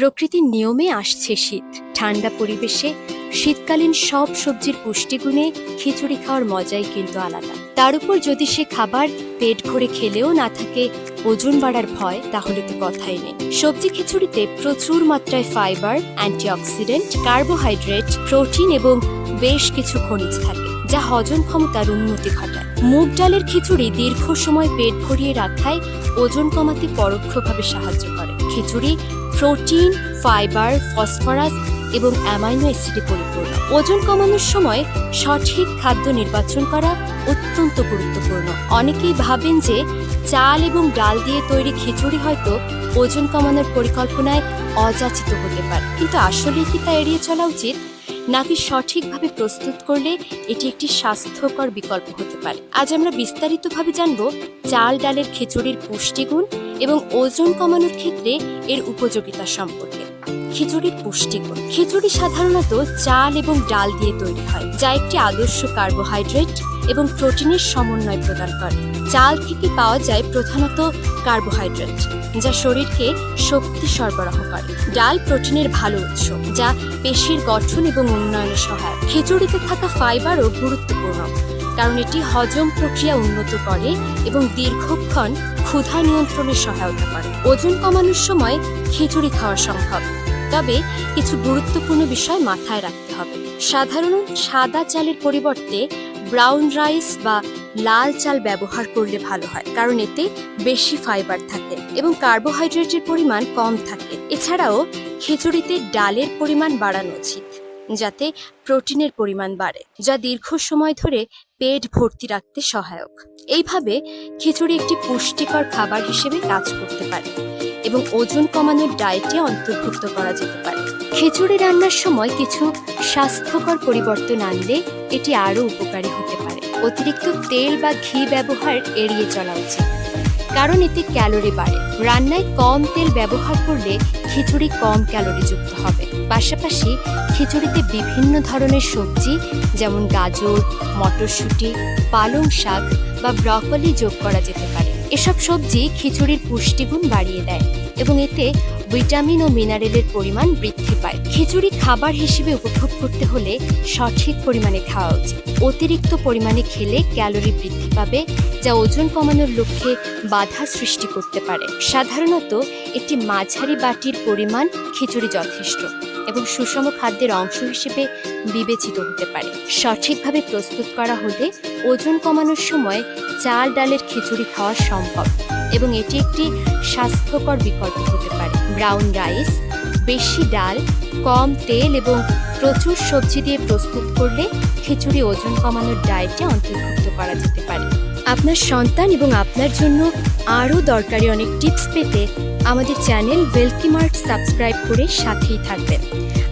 প্রকৃতির নিয়মে আসছে শীত। ঠান্ডা পরিবেশে শীতকালীন সব সবজির পুষ্টিগুণে খিচুড়ি খাওয়ার মজাই কিন্তু আলাদা। তার উপর যদি সে খাবার পেট ভরে খেলেও না থাকে, ওজন বাড়ার ভয়, তাহলে তো কথাই নেই। সবজি খিচুড়িতে প্রচুর মাত্রায় ফাইবার, অ্যান্টিঅক্সিডেন্ট, কার্বোহাইড্রেট, প্রোটিন এবং বেশ কিছু খনিজ থাকে, যা হজম ক্ষমতার উন্নতি ঘটায়। মুগ ডালের খিচুড়ি দীর্ঘ সময় পেট ভরিয়ে রাখায় ওজন কমাতে পরোক্ষভাবে সাহায্য করে। খিচুড়ি প্রোটিন, ফাইবার, ফসফরাস এবং অ্যামাইনো অ্যাসিডে পরিপূর্ণ। ওজন কমানোর সময় সঠিক খাদ্য নির্বাচন করা অত্যন্ত গুরুত্বপূর্ণ। অনেকেই ভাবেন যে চাল এবং ডাল দিয়ে তৈরি খিচুড়ি হয়তো ওজন কমানোর পরিকল্পনায় অযাচিত হতে পারে। কিন্তু আসলে কি তা এড়িয়ে চলা উচিত? নাকি সঠিকভাবে প্রস্তুত করলে এটি একটি স্বাস্থ্যকর বিকল্প হতে পারে? আজ আমরা বিস্তারিতভাবে জানব চাল, ডালের খিচুড়ির পুষ্টিগুণ এবং ওজন কমানোর ক্ষেত্রে এর উপযোগিতা সম্পর্কে। খিচুড়ির পুষ্টিগুণ। খিচুড়ি সাধারণত চাল এবং ডাল দিয়ে তৈরি হয়, যা একটি আদর্শ কার্বোহাইড্রেট এবং প্রোটিনের সমন্বয় প্রদান করে। চাল থেকে পাওয়া যায় প্রধানত কার্বোহাইড্রেট, যা শরীরকে শক্তি সরবরাহ করে। ডাল প্রোটিনের ভালো উৎস, যা পেশির গঠন এবং উন্নয়নে সহায়ক। খিচুড়িতে থাকা ফাইবারও গুরুত্বপূর্ণ, কারণ এটি হজম প্রক্রিয়া উন্নত করে এবং দীর্ঘক্ষণ ক্ষুধা নিয়ন্ত্রণে সহায়তা করে। ওজন কমানোর সময় খিচুড়ি খাওয়া সম্ভব, তবে কিছু গুরুত্বপূর্ণ বিষয় মাথায় রাখতে হবে। সাধারণ সাদা চালের পরিবর্তে ব্রাউন রাইস বা লাল চাল ব্যবহার করলে ভালো হয়, কারণ এতে বেশি ফাইবার থাকে এবং কার্বোহাইড্রেটের পরিমাণ কম থাকে। এছাড়াও খিচুড়িতে ডালের পরিমাণ বাড়ানো উচিত, যাতে প্রোটিনের পরিমাণ বাড়ে, যা দীর্ঘ সময় ধরে পেট ভর্তি রাখতে সহায়ক। এইভাবে খিচুড়ি একটি পুষ্টিকর খাবার হিসেবে কাজ করতে পারে এবং ওজন কমানোর ডায়েটে অন্তর্ভুক্ত করা যেতে পারে। খিচুড়ি রান্নার সময় কিছু স্বাস্থ্যকর পরিবর্তন আনলে এটি আরও উপকারী হতে পারে। অতিরিক্ত তেল বা ঘি ব্যবহার এড়িয়ে চলা উচিত, কারণ এতে ক্যালোরি বাড়ে। রান্নায় কম তেল ব্যবহার করলে খিচুড়ি কম ক্যালোরিযুক্ত হবে। পাশাপাশি খিচুড়িতে বিভিন্ন ধরনের সবজি, যেমন গাজর, মটরশুঁটি, পালং শাক বা ব্রকলি যোগ করা যেতে পারে। এসব সবজি খিচুড়ির পুষ্টিগুণ বাড়িয়ে দেয়। এবং এতে ভিটামিন ও মিনারেলের পরিমাণ বৃদ্ধি পায়। খিচুড়ি খাবার হিসেবে উপভোগ করতে হলে সঠিক পরিমাণে খাওয়া উচিত। অতিরিক্ত পরিমাণে খেলে ক্যালোরি বৃদ্ধি পাবে, যা ওজন কমানোর লক্ষ্যে বাধা সৃষ্টি করতে পারে। সাধারণত একটি মাঝারি বাটির পরিমাণ খিচুড়ি যথেষ্ট এবং সুষম খাদ্যের অংশ হিসেবে বিবেচিত হতে পারে। সঠিকভাবে প্রস্তুত করা হলে ওজন কমানোর সময় চাল, ডালের খিচুড়ি খাওয়া সম্ভব। এবং এটি একটি স্বাস্থ্যকর বিকল্প হতে পারে। ব্রাউন রাইস বেশি ডাল, কম তেল এবং প্রচুর সবজি দিয়ে প্রস্তুত করলে খিচুড়ি ওজন কমানোর ডায়েটে অন্তর্ভুক্ত করা যেতে পারে। আপনার সন্তান এবং আপনার জন্য আরও দরকারি অনেক টিপস পেতে আমাদের চ্যানেল ওয়েলকি মার্ট সাবস্ক্রাইব করে সাথেই থাকবেন।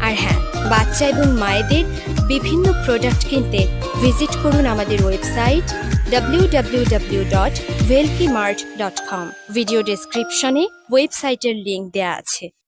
আর হ্যাঁ বাচ্চা এবং মায়েদের বিভিন্ন প্রোডাক্ট কিনতে ভিজিট করুন আমাদের ওয়েবসাইট www.welkymart.com ভিডিও ডেসক্রিপশনে ওয়েবসাইটের লিংক দেয়া আছে।